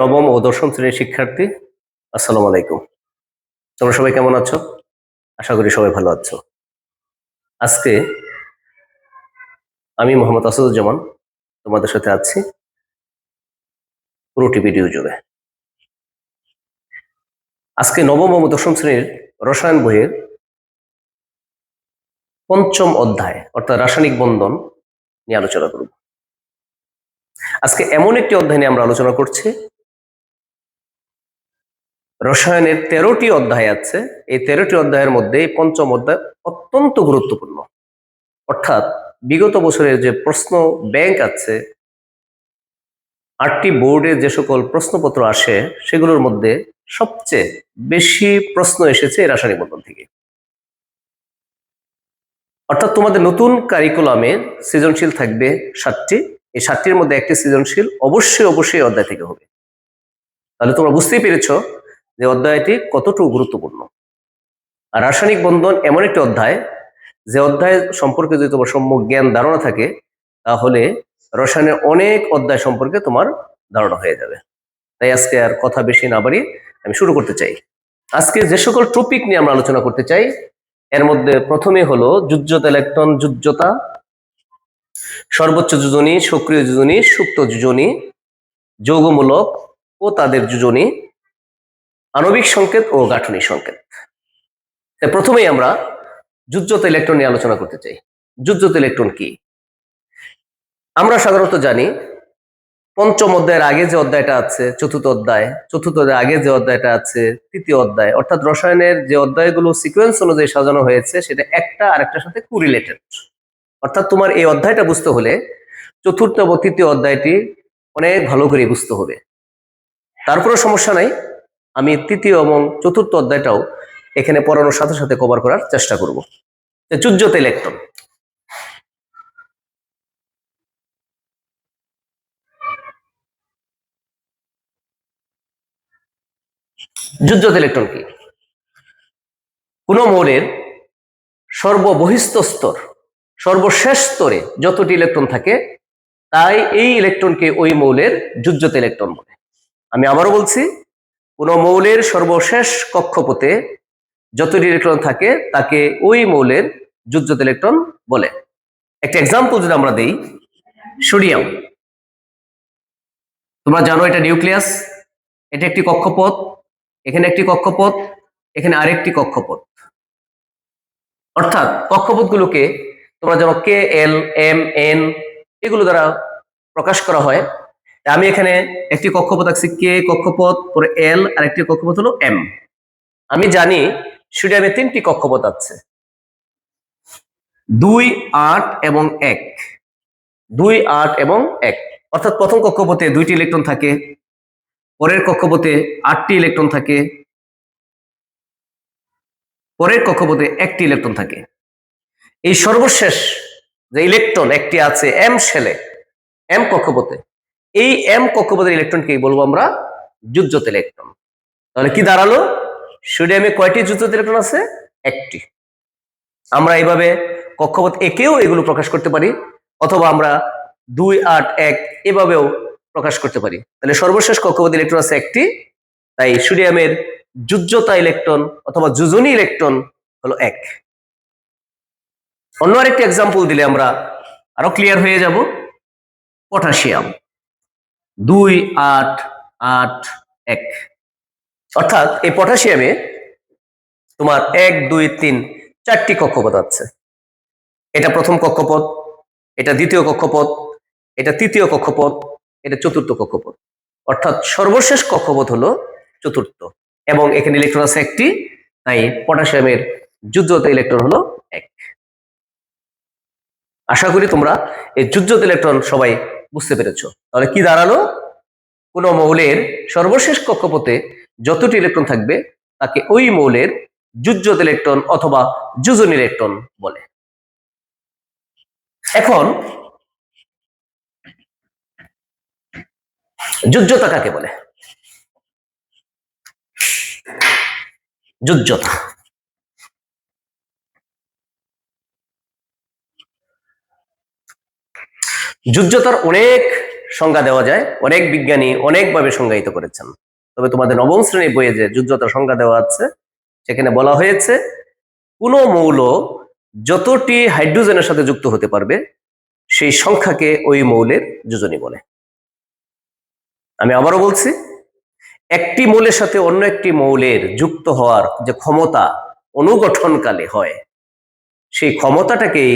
নবম ও দশম শ্রেণির শিক্ষার্থী, আসসালামু আলাইকুম। তোমরা সবাই কেমন আছো? আশা করি সবাই ভালো আছো। আজকে আমি মোহাম্মদ আসাদুজ্জামান তোমাদের সাথে আছি পুরোটি ভিডিও জুড়ে। আজকে নবম ও দশম শ্রেণির রসায়ন বইয়ের পঞ্চম অধ্যায়, অর্থাৎ রাসায়নিক বন্ধন নিয়ে আলোচনা করব। আজকে এমন একটি অধ্যায় নিয়ে আমরা আলোচনা করছি রসায়নের তেরোটি অধ্যায় আছে। এই তেরোটি অধ্যায়ের মধ্যে পঞ্চম অধ্যায় অত্যন্ত গুরুত্বপূর্ণ। অর্থাৎ বিগত বছরের যে প্রশ্ন ব্যাংক আছে, আটটি বোর্ডে যে সকল প্রশ্নপত্র আসে, সেগুলোর মধ্যে সবচেয়ে বেশি প্রশ্ন এসেছে এই রাসায়নিক বন্ধন থেকে। অর্থাৎ তোমাদের নতুন কারিকুলামে সৃজনশীল থাকবে সাতটি। এই সাতটির মধ্যে একটি সৃজনশীল অবশ্যই অবশ্যই অধ্যায় থেকে হবে। তাহলে তোমরা বুঝতেই পেরেছ যে অধ্যায়টি কতটুকু গুরুত্বপূর্ণ? আর রাসায়নিক বন্ধন এমন একটি অধ্যায়, যে অধ্যায় সম্পর্কে যদি তোমার সম্যক জ্ঞান ধারণা থাকে, তাহলে রসায়নের অনেক অধ্যায় সম্পর্কে তোমার ধারণা হয়ে যাবে। তাই আজকে আর কথা বেশি না বাড়িয়ে আমি শুরু করতে চাই। আজকে যে সকল টপিক নিয়ে আমরা আলোচনা করতে চাই, এর মধ্যে প্রথমে হলো যুজ্যতা ইলেকট্রন, যুজ্যতা, সর্বোচ্চ যোজনী, সক্রিয় যোজনী, সুপ্ত যোজনী, যৌগমূলক ও তাদের যোজনী। আণবিক সংকেত ও গাঠনিক সংকেত। প্রথমেই আমরা যুজ্যত ইলেকট্রন নিয়ে আলোচনা করতে চাই। যুজ্যত ইলেকট্রন কি? আমরা সাধারণত জানি পঞ্চম অধ্যায়ের আগে যে অধ্যায়টা আছে, চতুর্থ অধ্যায়, চতুর্থ অধ্যায়ের আগে যে অধ্যায়টা আছে, তৃতীয় অধ্যায়, অর্থাৎ রসায়নের যে অধ্যায়গুলো সিকোয়েন্স অনুযায়ী সাজানো হয়েছে, সেটা একটা আর আরেকটার সাথে কুরিলেটেড অর্থাৎ তোমার এই অধ্যায়টা বুঝতে হলে চতুর্থ এবং তৃতীয় অধ্যায়টি অনেক ভালো করে বুঝতে হবে। তারপরেও সমস্যা নাই। আমি তৃতীয় এবং চতুর্থ অধ্যায়টাও এখানে পড়ানোর সাথে সাথে কভার করার চেষ্টা করব। চুজ্জত ইলেকট্রন যুজ্জত ইলেকট্রন কি? কোন মৌলের সর্ববহিস্থ স্তর, সর্বশেষ স্তরে যতটি ইলেকট্রন থাকে, তাই এই ইলেকট্রনকে ওই মৌলের যুজ্জত ইলেকট্রন বলে। আমি আবারও বলছি কোন মৌলের সর্বশেষ কক্ষপথে যতটি ইলেকট্রন থাকে তাকে ওই মৌলের যুজ্জত ইলেকট্রন বলে। একটা এক্সাম্পল যদি আমরা দিই, সোডিয়াম। তোমরা জানো এটা নিউক্লিয়াস, এটা একটি কক্ষপথ, এখানে একটি কক্ষপথ, এখানে আরেকটি কক্ষপথ। অর্থাৎ কক্ষপথগুলোকে তোমরা জানো কে, এল, এম, এন, এগুলো দ্বারা প্রকাশ করা হয়। আমি এখানে একটি কক্ষপথ আঁকছি, কে কক্ষপথ? পরে এল আর একটি কক্ষপথ হলো এম। আমি জানি সোডিয়ামে তিনটি কক্ষপথ আছে। দুই, আট এবং এক। দুই, আট এবং এক। অর্থাৎ প্রথম কক্ষপথে দুইটি ইলেকট্রন থাকে, পরের কক্ষপথে আটটি ইলেকট্রন থাকে, পরের কক্ষপথে একটি ইলেকট্রন থাকে। এই সর্বশেষ যে ইলেকট্রন একটি আছে এম শেলে এম কক্ষপথে এই এম কক্ষপথের ইলেকট্রনকে বলব আমরা? যুজ্জত ইলেকট্রন তাহলে কি দাঁড়াল? সোডিয়ামে কয়টি যুজ্জত ইলেকট্রন আছে? একটি। আমরা এইভাবে কক্ষপথ একেও এগুলো প্রকাশ করতে পারি, অথবা আমরা দুই, আট, এক এভাবেও প্রকাশ করতে পারি। তাহলে সর্বশেষ কক্ষপথ ইলেকট্রন আছে একটি, তাই সোডিয়ামের যুজ্জতা ইলেকট্রন অথবা যুজনী ইলেকট্রন হলো এক। অন্য আরেকটি এক্সাম্পল দিলে আমরা আরও ক্লিয়ার হয়ে যাব। পটাশিয়াম। দুই আট আট এক। অর্থাৎ এই পটাশিয়ামে তোমার এক, দুই, তিন চারটি কক্ষপথ আছে। এটা প্রথম কক্ষপথ, এটা দ্বিতীয় কক্ষপথ, এটা তৃতীয় কক্ষপথ, এটা চতুর্থ কক্ষপথ। অর্থাৎ সর্বশেষ কক্ষপথ হলো চতুর্থ এবং এখানে ইলেকট্রন আছে একটি, তাই পটাশিয়ামের যুদ্ধত ইলেকট্রন হলো এক। আশা করি তোমরা এই যুদ্ধত ইলেকট্রন সবাই বুঝতে পেরেছ? তাহলে কি দাঁড়াল? কোন মৌলের সর্বশেষ কক্ষপথে যতটি ইলেকট্রন থাকবে, তাকে ওই মৌলের যুজ্জত ইলেকট্রন অথবা যুজন ইলেকট্রন বলে। এখন যুজ্জতা কাকে বলে? যুজ্জতা যুজ্যতার অনেক সংজ্ঞা দেওয়া যায়, অনেক বিজ্ঞানী অনেকভাবে সংজ্ঞায়িত করেছেন। তবে তোমাদের নবম শ্রেণির বইয়ে যে যুজ্যতার সংজ্ঞা দেওয়া আছে, সেখানে বলা হয়েছে, কোনো মৌল যতটি হাইড্রোজেনের সাথে যুক্ত হতে পারবে, সেই সংখ্যাকে ওই মৌলের যোজনী বলে। আমি আবারও বলছি, একটি মৌলের সাথে অন্য একটি মৌলের যুক্ত হওয়ার যে ক্ষমতা অনুগঠনকালে হয়, সেই ক্ষমতাটাকেই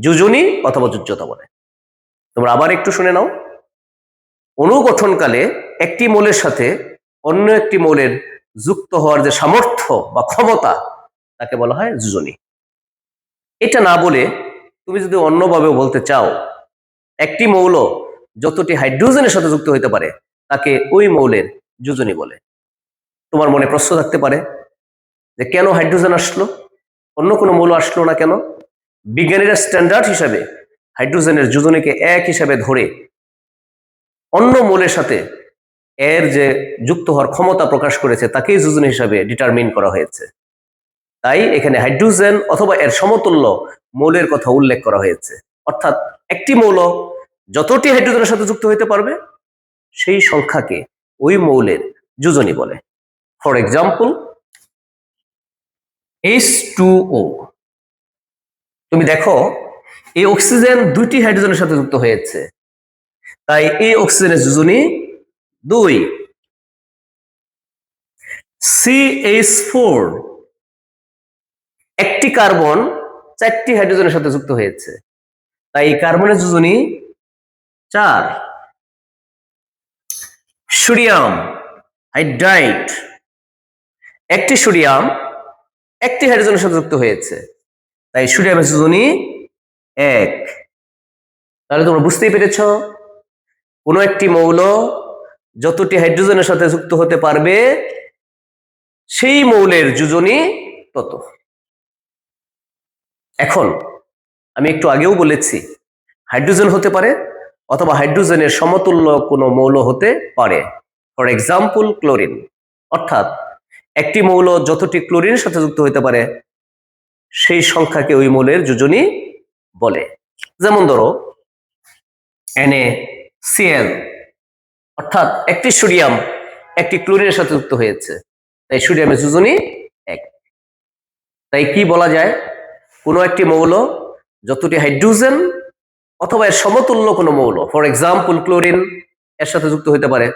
যোজনী অথবা যুজ্যতা বলে। তোমরা আবার একটু শুনে নাও। অনুগঠনকালে একটি মৌলের সাথে অন্য একটি মৌলের যুক্ত হওয়ার যে সামর্থ্য বা ক্ষমতা, তাকে বলা হয় যোজনী। এটা না বলে তুমি যদি অন্যভাবে বলতে চাও, একটি মৌল যতটি হাইড্রোজেনের সাথে যুক্ত হতে পারে, তাকে ওই মৌলের যোজনী বলে। তোমার মনে প্রশ্ন থাকতে পারে যে কেন হাইড্রোজেন আসলো? অন্য কোনো মৌল আসলো না কেন? বিজ্ঞানীরা স্ট্যান্ডার্ড হিসাবে হাইড্রোজেনের যোজনীকে এক হিসাবে ধরে অন্য মৌলের সাথে এর যে যুক্ত হওয়ার ক্ষমতা প্রকাশ করেছে, তাকেই যোজনী হিসাবে ডিটারমিন করা হয়েছে। তাই এখানে হাইড্রোজেন অথবা এর সমতুল্য মৌলের কথা উল্লেখ করা হয়েছে। অর্থাৎ একটি মৌল যতটি হাইড্রোজেনের সাথে যুক্ত হতে পারবে, সেই সংখ্যাকে ওই মৌলের যোজনী বলে। For example H two O তুমি দেখো এই অক্সিজেন দুইটি হাইড্রোজেনের সাথে যুক্ত হয়েছে। তাই এই অক্সিজেনের যোজনী দুই। সিএইচ ফোর একটি কার্বন চারটি হাইড্রোজেনের সাথে যুক্ত হয়েছে। তাই এই কার্বনের যোজনী চার। সোডিয়াম হাইড্রাইট একটি সোডিয়াম, একটি হাইড্রোজেনের সাথে যুক্ত হয়েছে। তাই সোডিয়ামের যোজনী এক। তাহলে তোমরা বুঝতেই পেরেছ, কোনো একটি মৌল যতটি হাইড্রোজেনের সাথে যুক্ত হতে পারবে, সেই মৌলের যোজনী তত। এখন আমি একটু আগেও বলেছি, হাইড্রোজেন হতে পারে অথবা হাইড্রোজেনের সমতুল্য কোনো মৌল হতে পারে। ফর এক্সাম্পল ক্লোরিন অর্থাৎ একটি মৌল যতটি ক্লোরিনের সাথে যুক্ত হতে পারে, সেই সংখ্যাকে ওই মৌলের যোজনী বলে। যেমন ধরো এনএ সিএল অর্থাৎ একটি সোডিয়াম একটি ক্লোরিনের সাথে যুক্ত হয়েছে। তাই সোডিয়ামের যোজনী এক। তাই কি বলা যায়? কোনো একটি মৌল যতটি হাইড্রোজেন অথবা এর সমতুল্য কোনো মৌল, ফর এক্সাম্পল ক্লোরিন এর সাথে যুক্ত হতে পারে,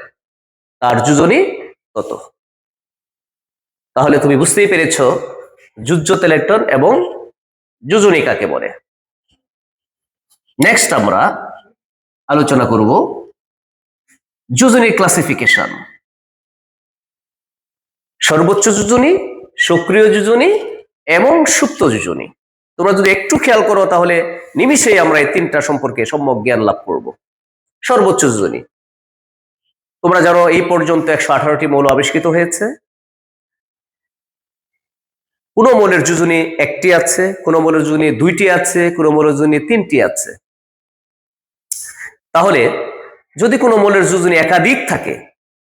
তার যোজনী তত তাহলে তুমি বুঝতেই পেরেছ যুজ্যত ইলেকট্রন এবং যোজনী কাকে বলে। নেক্সট আমরা আলোচনা করব যোজনী ক্লাসিফিকেশন সর্বোচ্চ যোজনী, সক্রিয় যোজনী এবং সুপ্ত যোজনী। তোমরা যদি একটু খেয়াল করো, তাহলে নিমিষেই আমরা এই তিনটা সম্পর্কে সম্যক জ্ঞান লাভ করব। সর্বোচ্চ যোজনী। তোমরা জানো, এই পর্যন্ত একশো আঠারোটি মৌল আবিষ্কৃত হয়েছে। কোন মৌলের যোজনী একটি আছে, কোন মৌলের যোজনী দুইটি আছে, কোন মৌলের যোজনী তিনটি আছে। তাহলে যদি কোনো মৌলের যোজনী একাধিক থাকে,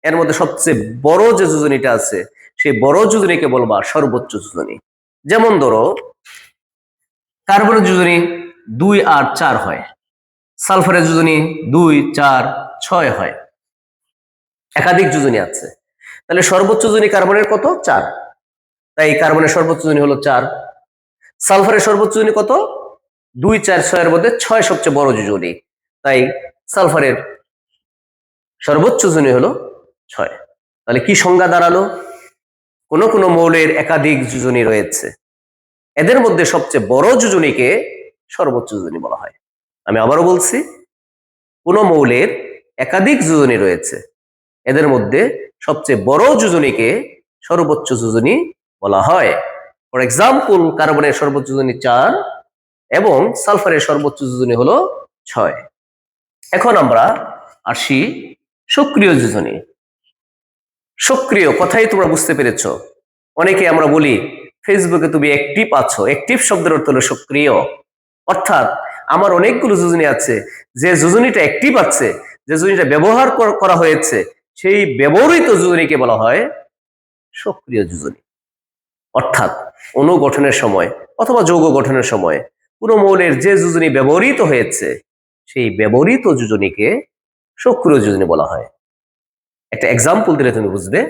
এর মধ্যে সবচেয়ে বড় যে যোজনীটা আছে, সেই বড় যোজনীকে বলবা সর্বোচ্চ যোজনী। যেমন ধরো, কার্বনের যোজনী দুই আর চার হয়, সালফারের যোজনী দুই, চার, ছয় হয়। একাধিক যোজনী আছে। তাহলে সর্বোচ্চ যোজনী কার্বনের কত? চার। তাই কার্বনের সর্বোচ্চ যোজনী হলো চার। সালফারের সর্বোচ্চ যোজনী কত? দুই, চার, ছয়ের মধ্যে ছয় সবচেয়ে বড় যোজনী। তাই সালফারের সর্বোচ্চ যোজনী হলো ছয়। তাহলে কি সংজ্ঞা দাঁড়াল? কোন কোন মৌলের একাধিক যোজনী রয়েছে। এদের মধ্যে সবচেয়ে বড় যোজনীকে সর্বোচ্চ যোজনী বলা হয়। আমি আবারও বলছি, কোন মৌলের একাধিক যোজনী রয়েছে। এদের মধ্যে সবচেয়ে বড় যোজনীকে সর্বোচ্চ যোজনী বলা হয়। ফর এক্সাম্পল কার্বনের সর্বোচ্চ যোজনী চার এবং সালফারের সর্বোচ্চ যোজনী হলো ছয়। এখন আমরা আসি সক্রিয় যোজনী। সক্রিয় কথাই তোমরা বুঝতে পেরেছ। অনেকে আমরা বলি, ফেসবুকে তুমি অ্যাক্টিভ আছো অ্যাক্টিভ শব্দের অর্থ হলো সক্রিয়। অর্থাৎ আমার অনেকগুলো যোজনী আছে, যে যোজনীটা অ্যাক্টিভ আছে, যে যোজনীটা ব্যবহার করা হয়েছে, সেই ব্যবহৃত যোজনীকে বলা হয় সক্রিয় যোজনী। অর্থাৎ অনুগঠনের সময় অথবা যৌগ গঠনের সময় কোনো মৌলের যে যোজনী ব্যবহৃত হয়েছে সেই ব্যবহৃত যোজনীকে সক্রিয় যোজনী বলা হয়। একটা এক্সাম্পল দিলে তুমি বুঝবে।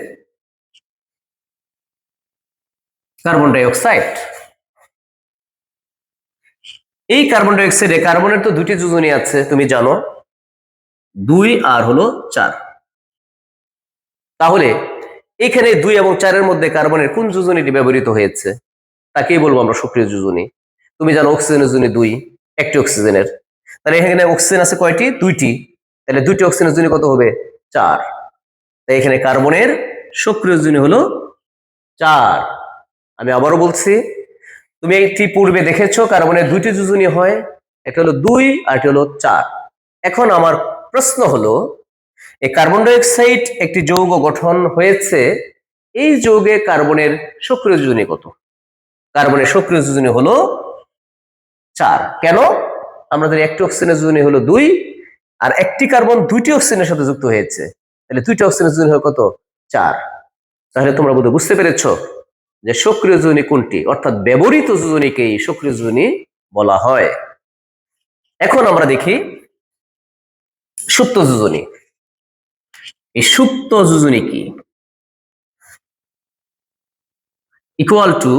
কার্বন ডাই অক্সাইড এই কার্বন ডাই অক্সাইডে কার্বনের তো দুটি যোজনী আছে তুমি জানো। দুই আর হলো চার। তাহলে এখানে দুই এবং চারের মধ্যে কার্বনের কোন যোজনীটি ব্যবহৃত হয়েছে? তাকেই বলব আমরা সক্রিয় যোজনী। তুমি জানো অক্সিজেনের যোজনী দুই একটি অক্সিজেনের তাহলে এখানে অক্সিজেন আছে কয়টি? দুইটি। তাহলে দুইটি অক্সিজেনের যোজনী কত হবে? চার। তাই এখানে কার্বনের সক্রিয় যোজনী হলো চার। আমি আবারও বলছি, তুমি একটি পূর্বে দেখেছ কার্বনের দুইটি যোজনী হয়, একটা হলো দুই আর একটা হলো চার। এখন আমার প্রশ্ন হলো, এই কার্বন ডাই অক্সাইড একটি যৌগ গঠন হয়েছে, এই যৌগে কার্বনের সক্রিয় যোজনী কত? কার্বনের সক্রিয় যোজনী হলো চার। কেন? আমাদের একটি অক্সিজেনের যোজনী হলো দুই, আর একটি কার্বন দুইটি অক্সিজেনের সাথে যুক্ত হয়েছে। তাহলে দুইটি অক্সিজেনের যোজনী হয় কত? চার। তাহলে তোমরা বোধহয় বুঝতে পেরেছ যে সক্রিয় যোজনী কোনটি? অর্থাৎ ব্যবহৃত যোজনীকেই সক্রিয় যোজনী বলা হয়। এখন আমরা দেখি সুপ্ত যোজনী। এই সুপ্ত যোজনী কি? ইকুয়াল টু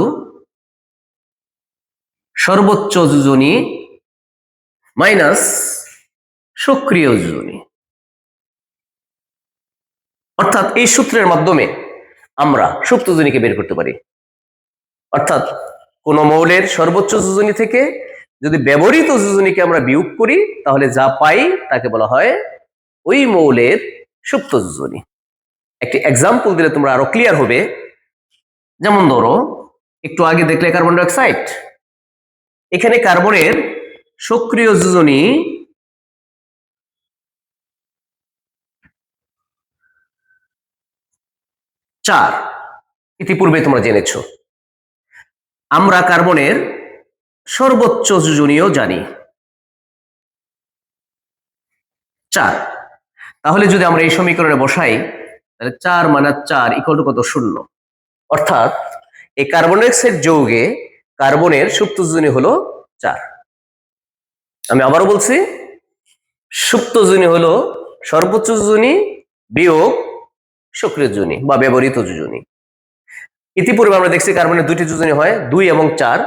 সর্বোচ্চ যোজনী মাইনাস সক্রিয় যোজনী অর্থাৎ এই সূত্রের মাধ্যমে আমরা সুপ্ত যোজনীকে বের করতে পারি। অর্থাৎ কোন মৌলের সর্বোচ্চ যোজনী থেকে যদি ব্যবহৃত যোজনীকে আমরা বিয়োগ করি, তাহলে যা পাই তাকে বলা হয় ওই মৌলের সুপ্ত যোজনী। একটি এক্সাম্পল দিলে তোমরা আরও ক্লিয়ার হবে। যেমন ধরো, একটু আগে দেখলে কার্বন ডাইঅক্সাইড এখানে কার্বনের সক্রিয় যোজনী চার। ইতিপূর্বে তোমরা জেনেছো। আমরা কার্বনের সর্বোচ্চ যোজনীয় জানি। চার। তাহলে যদি আমরা এই সমীকরণে বসাই, তাহলে চার মাইনাস চার ইকুয়াল টু কত? শূন্য। অর্থাৎ এই কার্বন ডাইঅক্সাইড যৌগে কার্বনের সুপ্ত যোজনী হলো চার। আমি আবারও বলছি, সুপ্ত যোজনী হলো সর্বোচ্চ যোজনী বিয়োগ সক্রিয় যোজনী বা ব্যবহৃত যোজনী ইতিপূর্বে আমরা দেখছি কার্বনের দুইটি যোজনী হয়, দুই এবং চার।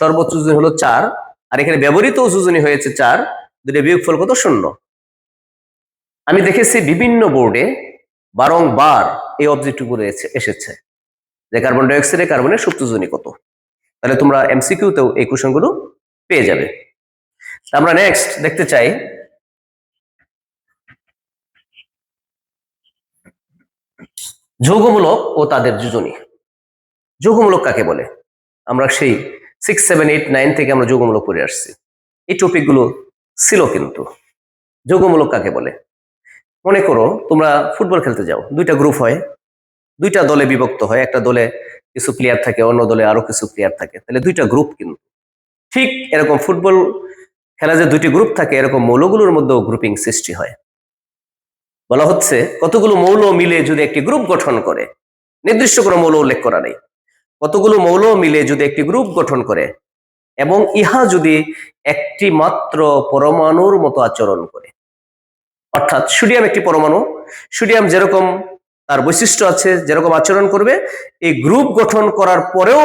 সর্বোচ্চ যোজনী হলো চার, আর এখানে ব্যবহৃত যোজনী হয়েছে চার দুটো বিয়োগফল কত? শূন্য। আমি দেখেছি বিভিন্ন বোর্ডে বারংবার এই অবজেক্টটুকু রয়েছে, এসেছে, যে কার্বন ডাইঅক্সাইডে কার্বনের সুপ্ত যোজনী কত। তাহলে তোমরা এমসিকিউতেও এই কোশ্চেনগুলো পেয়ে যাবে। আমরা নেক্সট দেখতে চাই। যৌগমূলক ও তাদের যোজনী। যৌগমূলক কাকে বলে? আমরা সেই সিক্স সেভেন এইট নাইন থেকে আমরা যৌগমূলক করে আসছি। এই টপিকগুলো ছিল কিন্তু। যৌগমূলক কাকে বলে? মনে করো তোমরা ফুটবল খেলতে যাও, দুইটা গ্রুপ হয়। দুইটা দলে বিভক্ত হয়, একটা দলে কিছু প্লেয়ার থাকে, অন্য দলে আরও কিছু প্লেয়ার থাকে। তাহলে দুইটা গ্রুপ কিন্তু। ঠিক এরকম ফুটবল খেলা যে দুটি গ্রুপ থাকে, এরকম মৌলগুলোর মধ্যেও গ্রুপিং সৃষ্টি হয়। বলা হচ্ছে, কতগুলো মৌল মিলে যদি একটি গ্রুপ গঠন করে, নির্দিষ্ট কোনো মৌল উল্লেখ করা নেই। কতগুলো মৌল মিলে যদি একটি গ্রুপ গঠন করে, এবং ইহা যদি একটি মাত্র পরমাণুর মতো আচরণ করে। অর্থাৎ সোডিয়াম একটি পরমাণু, সোডিয়াম যেরকম তার বৈশিষ্ট্য আছে, যেরকম আচরণ করবে, এই গ্রুপ গঠন করার পরেও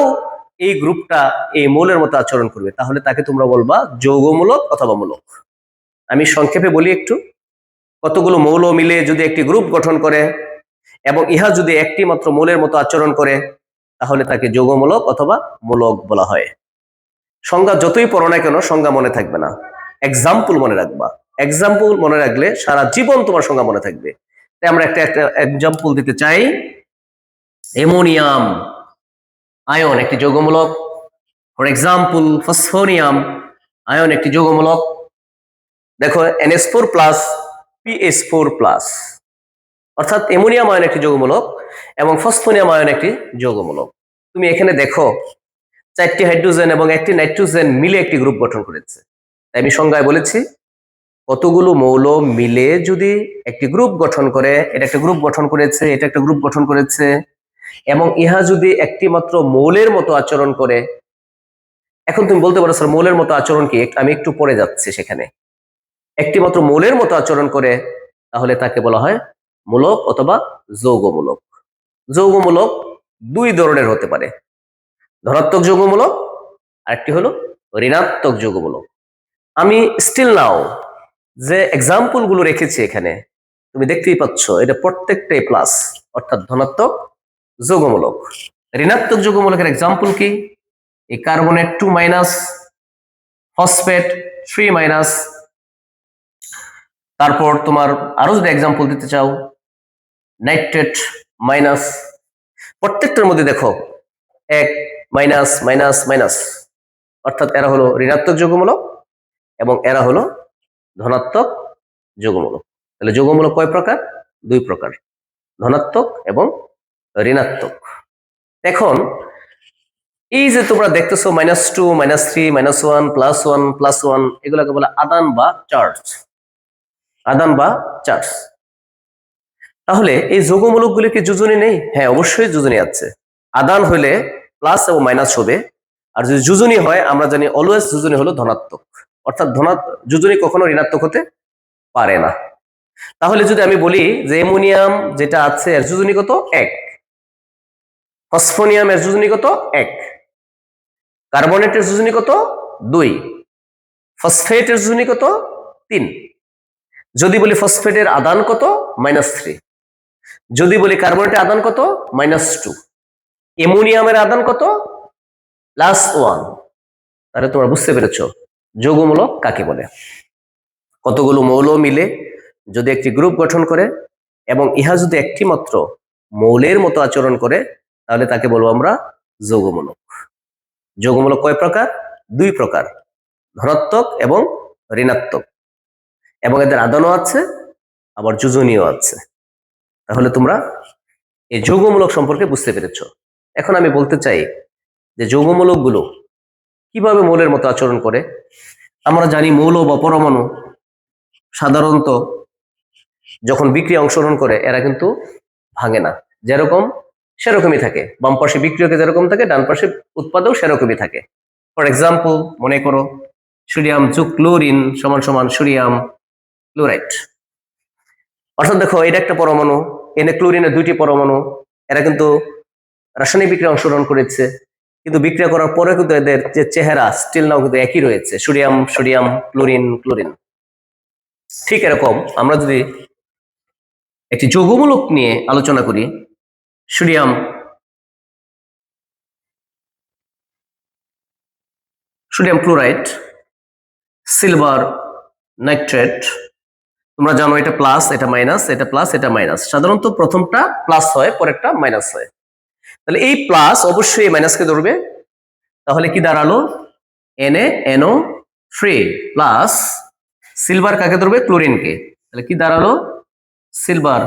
এই গ্রুপটা এই মৌলের মতো আচরণ করবে। তাহলে তাকে তোমরা বলবা যৌগমূলক অথবা মূলক। আমি সংক্ষেপে বলি একটু। কতগুলো মৌল মিলে যদি একটি গ্রুপ গঠন করে এবং ইহা যদি একটি মাত্র মৌলের মতো আচরণ করে, তাহলে তাকে যৌগমূলক অথবা মূলক বলা হয়। সংজ্ঞা যতই পড়ো না কেন সংজ্ঞা মনে থাকবে না। এক্সাম্পল মনে রাখবা। এক্সাম্পল মনে রাখলে সারা জীবন তোমার সংজ্ঞা মনে থাকবে। তাই আমরা একটা একটা এক্সাম্পল দিতে চাই। অ্যামোনিয়াম আয়ন একটি যৌগমূলক। ফর এক্সাম্পল ফসফোনিয়াম আয়ন একটি যৌগমূলক। দেখো NS four plus PS four plus অর্থাৎ অ্যামোনিয়াম আয়ন একটি যৌগমূলক এবং ফসফোনিয়াম আয়ন একটি যৌগমূলক। তুমি এখানে দেখো, চারটি হাইড্রোজেন এবং একটি নাইট্রোজেন মিলে একটি গ্রুপ গঠন করেছে। তাই আমি সংজ্ঞায় বলেছি, কতগুলো মৌল মিলে যদি একটি গ্রুপ গঠন করে, এটা একটা গ্রুপ গঠন করেছে, এটা একটা গ্রুপ গঠন করেছে। এবং ইহা যদি একটি মাত্র মৌলের মতো আচরণ করে, এখন তুমি বলতে পারো, স্যার, মৌলের মতো আচরণ কি? আমি একটু পরে যাচ্ছি সেখানে। একটি মাত্র মৌলের মতো আচরণ করে, তাহলে তাকে বলা হয় মূলক অথবা যৌগমূলক। যৌগমূলক দুই ধরনের হতে পারে। ধনাত্মক যৌগমূলক, আরেকটি হলো ঋণাত্মক যৌগমূলক। আমি স্টিল নাও যে এক্সাম্পলগুলো রেখেছি এখানে, তুমি দেখতেই পাচ্ছ, এটা প্রত্যেকটাই প্লাস অর্থাৎ ধনাত্মক যৌগমূলক। ঋণাত্মক যৌগমূলকের এক্সাম্পল কি? এই কার্বনের two minus phosphate three minus তারপর তোমার আরও যদি এক্সাম্পল দিতে চাও নাইট্রেট মাইনাস প্রত্যেকটার মধ্যে দেখো, এক মাইনাস মাইনাস মাইনাস অর্থাৎ এরা হলো ঋণাত্মক যৌগমূলক এবং এরা হলো ধনাত্মক যৌগমূলক। তাহলে যৌগমূলক কয় প্রকার? দুই প্রকার, ধনাত্মক এবং ঋণাত্মক। এখন, এই যে তোমরা দেখতেছো minus two minus three minus one plus one plus one এগুলোকে বলে আদান বা চার্জ আদান বা চার্জ তাহলে এই যৌগমূলকগুলি কি যোজনী নেই? হ্যাঁ অবশ্যই যোজনী আছে। আদান হলে প্লাস এবং মাইনাস হবে। আর যদি যোজনী হয়, আমরা জানি অলওয়েজ যোজনী হলো ধনাত্মক। অর্থাৎ ধনাত্মক যোজনী কখনো ঋণাত্মক হতে পারে না। তাহলে যদি আমি বলি যে অ্যামোনিয়াম যেটা আছে, এর যোজনী কত? এক। ফসফোনিয়াম এর যোজনী কত? এক। কার্বনেটের যোজনী কত? দুই। ফসফেটের যোজনী কত? তিন। যদি বলি ফসফেটের আদান কত? Minus three. যদি বলি কার্বনেটের আদান কত? Minus two. অ্যামোনিয়ামের আদান কত? Plus one. তাহলে তোমরা বুঝতে পেরেছ যৌগমূলক কাকে বলে। কতগুলো মৌল মিলে যদি একটি গ্রুপ গঠন করে এবং ইহা যদি একটি মাত্র মৌলের মতো আচরণ করে তাহলে তাকে বলব আমরা যৌগমূলক। যৌগমূলক কয় প্রকার? দুই প্রকার, ধনাত্মক এবং ঋণাত্মক। এবং এদের আদানও আছে, আবার যোজনীয় আছে। তাহলে তোমরা এই যৌগমূলক সম্পর্কে বুঝতে পেরেছ। এখন আমি বলতে চাই যে যৌগমূলকগুলো কীভাবে মৌলের মতো আচরণ করে? আমরা জানি মৌল বা পরমাণু সাধারণত যখন বিক্রিয়া অংশগ্রহণ করে, এরা কিন্তু ভাঙে না। যেরকম সেরকমই থাকে। বাম পাশে বিক্রিয়কে যেরকম থাকে, ডান পাশে উৎপাদক সেরকমই থাকে। ফর এক্সাম্পল মনে করো, সোডিয়াম যুগ ক্লোরিন সমান সমান সোডিয়াম ক্লোরাইড। অর্থাৎ দেখো, এটা একটা পরমাণু, এনে ক্লোরিনের দুইটি পরমাণু, এরা কিন্তু রাসায়নিক বিক্রিয়া অংশগ্রহণ করেছে। কিন্তু বিক্রিয়া করার পরে কিন্তু এদের যে চেহারা স্টিল নাও কিন্তু একই রয়েছে, সোডিয়াম সোডিয়াম, ক্লোরিন ক্লোরিন। ঠিক এরকম, আমরা যদি একটি যৌগমূলক নিয়ে আলোচনা করি sodium sodium chloride, silver nitrate. তোমরা জানো এটা প্লাস, এটা মাইনাস, এটা প্লাস, এটা মাইনাস। সাধারণত প্রথমটা প্লাস হয়, পরেরটা মাইনাস হয়। তাহলে এই প্লাস অবশ্যই মাইনাসকে ধরবে। তাহলে কি দাঁড়াল? NA NO three plus silver কাকে ধরবে? ক্লোরিনকে তাহলে কি দাঁড়াল? সিলভার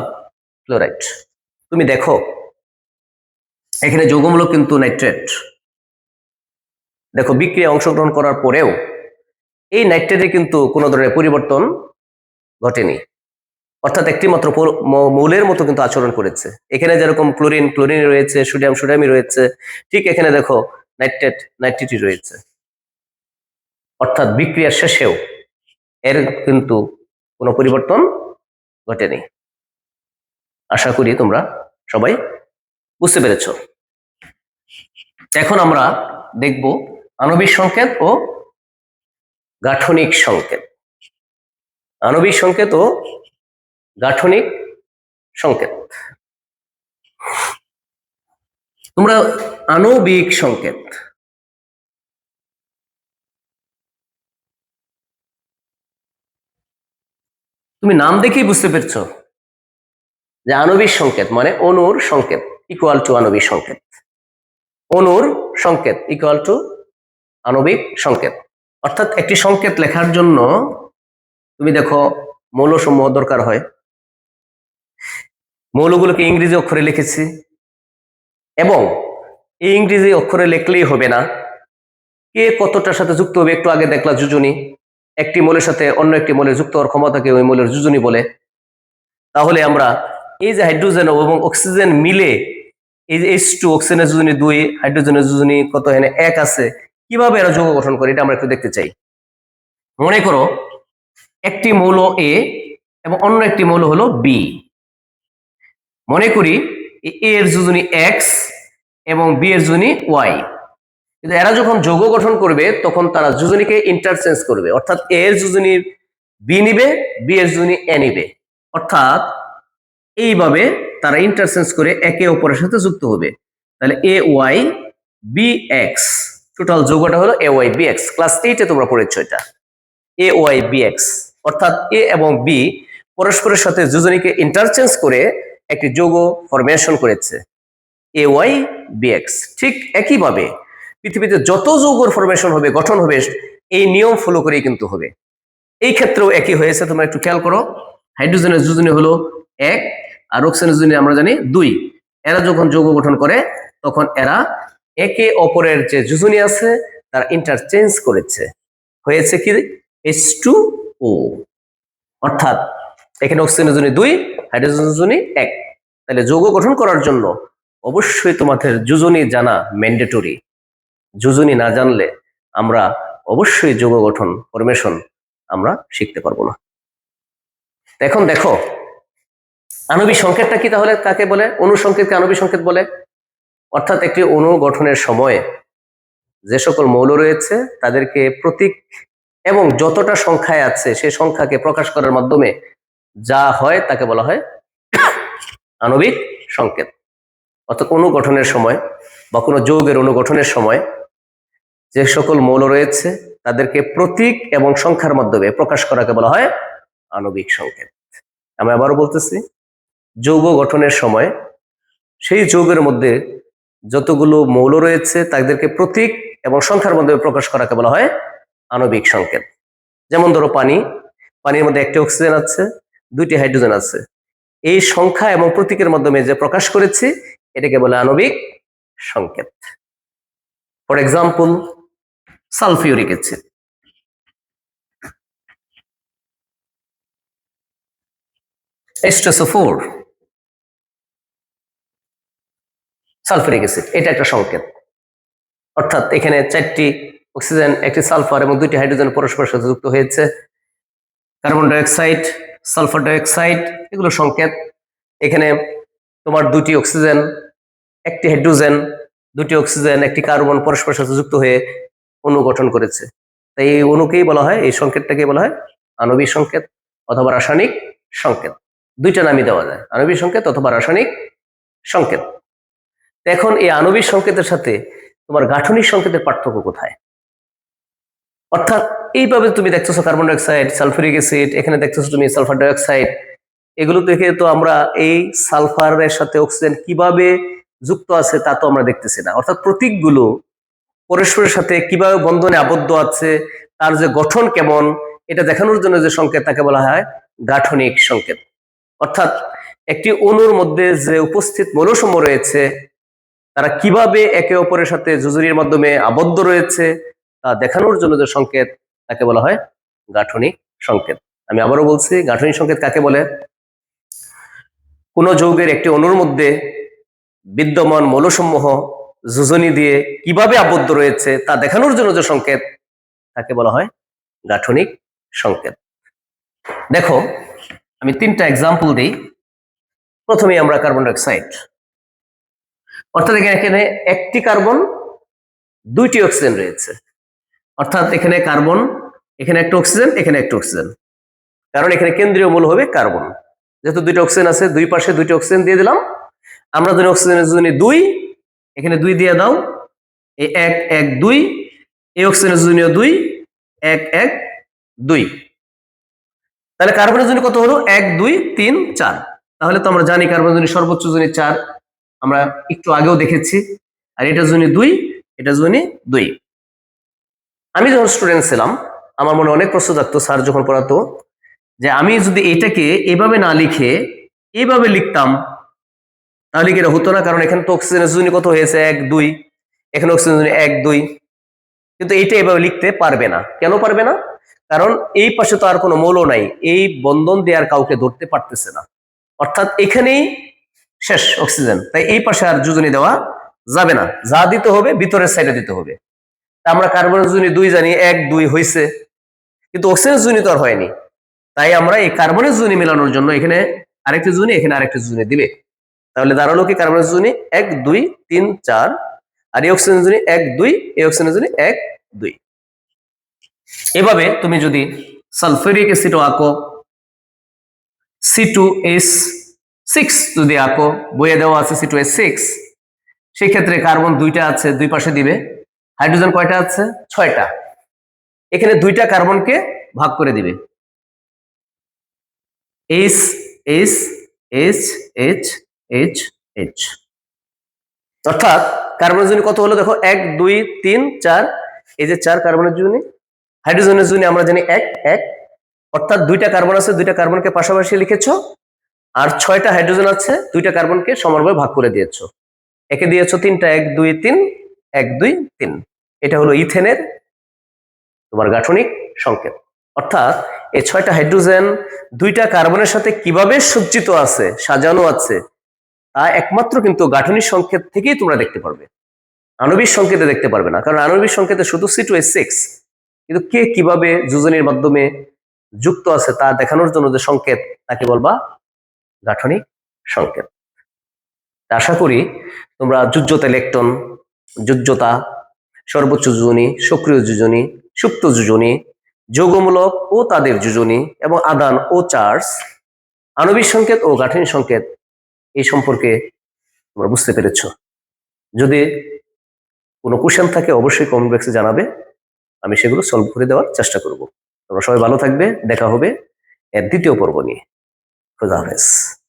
ক্লোরাইড তুমি দেখো। এখানে যৌগমূলক কিন্তু নাইট্রেট। দেখো বিক্রিয়া অংশগ্রহণ করার পরেও এই নাইট্রেটে কিন্তু কোনো ধরনের পরিবর্তন ঘটেনি। অর্থাৎ একটি মাত্র মৌলের মতো কিন্তু আচরণ করেছে। এখানে যেরকম ক্লোরিন ক্লোরিন রয়েছে, সোডিয়াম, সোডিয়ামই রয়েছে, ঠিক এখানে দেখো নাইট্রেট, নাইট্রেটই রয়েছে। অর্থাৎ বিক্রিয়ার শেষেও এর কিন্তু কোনো পরিবর্তন ঘটেনি। আশা করি তোমরা সবাই বুঝতে পেরেছ? এখন আমরা দেখব আণবিক সংকেত ও গাঠনিক সংকেত। আণবিক সংকেত ও গাঠনিক সংকেত। তোমরা আণবিক সংকেত। তুমি নাম দেখেই বুঝতে পেরেছ যে আণবিক সংকেত মানে অনুর সংকেত। ইকুয়াল টু আণবিক সংকেত। অনুর সংকেত ইকুয়াল টু আণবিক সংকেত। অর্থাৎ একটি সংকেত লেখার জন্য তুমি দেখো মৌলসমূহ দরকার হয়। মৌলগুলোকে ইংরেজি অক্ষরে লিখেছি। এবং এই ইংরেজি অক্ষরে লিখলেই হবে না। কে কতটার সাথে যুক্ত হবে একটু আগে দেখলা যোজনী। একটি মৌলের সাথে অন্য একটি মৌলের যুক্ত হওয়ার ক্ষমতাকে ওই মৌলের যোজনী বলে। তাহলে আমরা এই যে হাইড্রোজেন এবং অক্সিজেন মিলে এই যে এইচ টু অক্সিজেনের যোজনী দুই হাইড্রোজেনের যোজনী কত এখানে এক আছে? কীভাবে এরা যৌগ গঠন করে? এটা আমরা একটু দেখতে চাই। মনে করো, একটি মৌল এ এবং অন্য একটি মৌল হলো বি মনে করি এ এর যোজনী এক্স এবং বি এর যোজনী ওয়াই কিন্তু এরা যখন যৌগ গঠন করবে, তখন তারা যোজনীকে ইন্টারচেঞ্জ করবে। অর্থাৎ এ এর যোজনী বি নিবে বি এর যোজনী এ নিবে। অর্থাৎ, এইভাবে তারা ইন্টারচেঞ্জ করে একে অপরের সাথে যুক্ত হবে। তাহলে A Y B X total যৌগটা হলো A Y B X class এইটে তোমরা পড়েছো এটা। এ ওয়াই বি এক্স অর্থাৎ এ এবং বি পরস্পরের সাথে যোজনীকে ইন্টারচেঞ্জ করে একটি যৌগ ফরমেশন করেছে। এ ওয়াই বি এক্স ঠিক একইভাবে পৃথিবীতে যত যৌগর ফরমেশন হবে, গঠন হবে, এই নিয়ম ফলো করেই কিন্তু হবে। এই ক্ষেত্রেও একই হয়েছে, তোমরা একটু খেয়াল করো। হাইড্রোজেনের যোজনী হলো এক আর অক্সিজেনের যোজনী আমরা জানি দুই। এরা যখন যৌগ গঠন করে, তখন এরা একে অপরের যে যোজনী আছে, তারা ইন্টারচেঞ্জ করেছে। হয়েছে কি? এইচ টু ও অর্থাৎ এখানে অক্সিজেনের যোজনী দুই হাইড্রোজেনের যোজনী এক। তাহলে যৌগ গঠন করার জন্য অবশ্যই তোমাদের যোজনী জানা ম্যান্ডেটরি যোজনী না জানলে আমরা অবশ্যই যৌগ গঠন ফরমেশন আমরা শিখতে পারব না। এখন দেখো আণবিক সংকেতটা কি তাহলে কাকে বলে? অনুসংকেতকে আণবিক সংকেত বলে? অর্থাৎ একটি অণু গঠনের সময় যে সকল মৌল রয়েছে, তাদেরকে প্রতীক এবং যতটা সংখ্যায় আছে, সে সংখ্যাকে প্রকাশ করার মাধ্যমে যা হয় তাকে বলা হয় আণবিক সংকেত অর্থাৎ অণু গঠনের সময় বা কোনো যৌগের অণু গঠনের সময় যে সকল মৌল রয়েছে, তাদেরকে প্রতীক এবং সংখ্যার মাধ্যমে প্রকাশ করাকে বলা হয় আণবিক সংকেত আমি আবারও বলতেছি যৌগ গঠনের সময়, সেই যৌগের মধ্যে যতগুলো মৌল রয়েছে, তাদেরকে প্রতীক এবং সংখ্যার মাধ্যমে প্রকাশ করাকে বলা হয় আণবিক সংকেত। যেমন ধরো পানি, পানির মধ্যে একটি অক্সিজেন আছে, দুইটি হাইড্রোজেন আছে। এই সংখ্যা এবং প্রতীকের মাধ্যমে যে প্রকাশ করেছি, এটাকে বলে আণবিক সংকেত। For example sulphuric acid. H2SO4 sulphuric acid, এটা একটা সংকেত। অর্থাৎ এখানে চারটি অক্সিজেন, একটি সালফার এবং দুইটি হাইড্রোজেন পরস্পরের সাথে যুক্ত হয়েছে। কার্বন ডাইঅক্সাইড, সালফার ডাইঅক্সাইড, এগুলো সংকেত। এখানে তোমার দুটি অক্সিজেন, একটি হাইড্রোজেন, দুটি অক্সিজেন, একটি কার্বন পরস্পরের সাথে যুক্ত হয়ে অণু গঠন করেছে। তাই এই অণুকেই বলা হয়, এই সংকেতটাকে বলা হয় আণবিক সংকেত অথবা রাসায়নিক সংকেত। দুইটা নামই দেওয়া যায়, আণবিক সংকেত অথবা রাসায়নিক সংকেত। এখন এই আণবিক সংকেতের সাথে তোমার গাঠনিক সংকেতের পার্থক্য কোথায়? অর্থাৎ এইভাবে তুমি দেখতেছো কার্বন ডাইঅক্সাইড সালফারিক অ্যাসিড, এখানে দেখতেছো তুমি সালফার ডাইঅক্সাইড। এগুলো দেখে তো আমরা এই সালফারের সাথে অক্সিজেন কীভাবে যুক্ত আছে তা তো আমরা দেখতেছি না। অর্থাৎ প্রতীকগুলো পরস্পরের সাথে কীভাবে বন্ধনে আবদ্ধ আছে, তার যে গঠন কেমন, এটা দেখানোর জন্য যে সংকেত তাকে বলা হয় গাঠনিক সংকেত। অর্থাৎ একটি অণুর মধ্যে যে উপস্থিত মৌলসমূহ রয়েছে তারা কীভাবে একে অপরের সাথে যোজনীর মাধ্যমে আবদ্ধ রয়েছে তা দেখানোর জন্য যে সংকেত, তাকে বলা হয় গাঠনিক সংকেত। আমি আবারও বলছি গাঠনিক সংকেত কাকে বলে? কোন যৌগের একটি অণুর মধ্যে বিদ্যমান মৌলসমূহ যোজনী দিয়ে কীভাবে আবদ্ধ রয়েছে তা দেখানোর জন্য যে সংকেত, তাকে বলা হয় গাঠনিক সংকেত। দেখো, আমি তিনটা এক্সাম্পল দিই। প্রথমে আমরা কার্বন ডাইঅক্সাইড অর্থাৎ এখানে একটি কার্বন, দুইটি অক্সিজেন রয়েছে। অর্থাৎ এখানে কার্বন, এখানে একটা অক্সিজেন, এখানে একটা অক্সিজেন। কারণ এখানে কেন্দ্রীয় মূল হবে কার্বন। যেহেতু দুইটা অক্সিজেন আছে, দুই পাশে দুইটা অক্সিজেন দিয়ে দিলাম। আমরা ধরি অক্সিজেনের জন্য দুই, এখানে দুই দিয়ে দাও এই এক এক, দুই, এই অক্সিজেনের জন্য দুই, এক এক, দুই। তাহলে কার্বনের জন্য কত হলো? এক, দুই, তিন, চার। তাহলে তো আমরা জানি কার্বনের জন্য সর্বোচ্চ জন্য চার। আমরা একটু আগেও দেখেছি। আর এটা জন্য দুই, এটা জন্য দুই। আমি যখন স্টুডেন্ট ছিলাম, আমার মনে অনেক প্রশ্ন থাকতো স্যার যখন পড়াতো যে আমি যদি এটাকে এভাবে না লিখে এইভাবে লিখতাম, তাহলে কি এটা হতো না? কারণ এখানে তো অক্সিজেনের জন্য কত হয়েছে? এক, দুই। এখানে অক্সিজেনের জন্য এক, দুই। কিন্তু এটা এভাবে লিখতে পারবে না। কেন পারবে না? কারণ এই পাশে তো আর কোনো মৌল নাই। এই বন্ধন দেওয়ার কাউকে ধরতে পারতেছে না। অর্থাৎ এখানেই শেষ, অক্সিজেন। তাই এই পাশে আর যোজনী দেওয়া যাবে না। যা দিতে হবে, ভিতরের সাইডে দিতে হবে। আমরা কার্বনের যোজনী দুই জানি, এক, দুই হয়েছে কিন্তু অক্সিজেন যোজনী তো আর হয়নি। তাই আমরা এই কার্বনের যোজনী মেলানোর জন্য এখানে আরেকটি যোজনী, এখানে আরেকটি যোজনী দিবে। তাহলে দাঁড়াল কি কার্বনের যোজনী? এক, দুই, তিন, চার। আর এই অক্সিজেন যোজনী এক, দুই, এই অক্সিজেন যোজনী এক, দুই। এভাবে তুমি যদি সালফেরিক অ্যাসিডও আঁকো সি টু এস সিক্স যদি আঁকো, বইয়ে দেওয়া আছে সি টু এস সিক্স সেই ক্ষেত্রে কার্বন দুইটা আছে, দুই পাশে দিবে। হাইড্রোজেন কয়টা আছে? ছয়টা। এখানে দুইটা কার্বনকে ভাগ করে দিবে। H H H H H H অর্থাৎ কার্বনের জন্য কত হলো দেখো? এক, দুই, তিন, চার। এই যে চার কার্বনের জন্য হাইড্রোজেনের জন্য আমরা জানি এক এক। অর্থাৎ দুইটা কার্বন আছে, দুইটা কার্বনকে পাশাপাশি লিখেছো আর ছয়টা হাইড্রোজেন আছে, দুইটা কার্বনকে সমানভাবে ভাগ করে দিয়েছ। একে দিয়েছ তিনটা, এক, দুই, তিন, এক, দুই, তিন। এটা হলো ইথেনের তোমার গাঠনিক সংকেত। অর্থাৎ এই ছয়টা হাইড্রোজেন দুইটা কার্বনের সাথে কীভাবে সজ্জিত আছে, সাজানো আছে, তা একমাত্র কিন্তু গাঠনিক সংকেত থেকেই তোমরা দেখতে পারবে। আণবিক সংকেতে দেখতে পারবে না, কারণ আণবিক সংকেতে শুধু সি টু এস সিক্স কিন্তু কে কীভাবে যোজনীর মাধ্যমে যুক্ত আছে তা দেখানোর জন্য যে সংকেত, তাকে বলবা গাঠনিক সংকেত। আশা করি তোমরা যুজ্যতা ইলেকট্রন যুজ্যতা, সর্বোচ্চ যোজনী, সক্রিয় যোজনী, সুপ্ত যোজনী, যৌগমূলক ও তাদের যোজনী এবং আদান ও চার্জ, আণবিক সংকেত ও গাঠনিক সংকেত এই সম্পর্কে তোমরা বুঝতে পেরেছ। যদি কোনো কোশ্চেন থাকে অবশ্যই কমেন্ট বক্সে জানাবে, আমি সেগুলো সলভ করে দেওয়ার চেষ্টা করব। তোমরা সবাই ভালো থাকবে, দেখা হবে এর দ্বিতীয় পর্ব নিয়ে। Rosales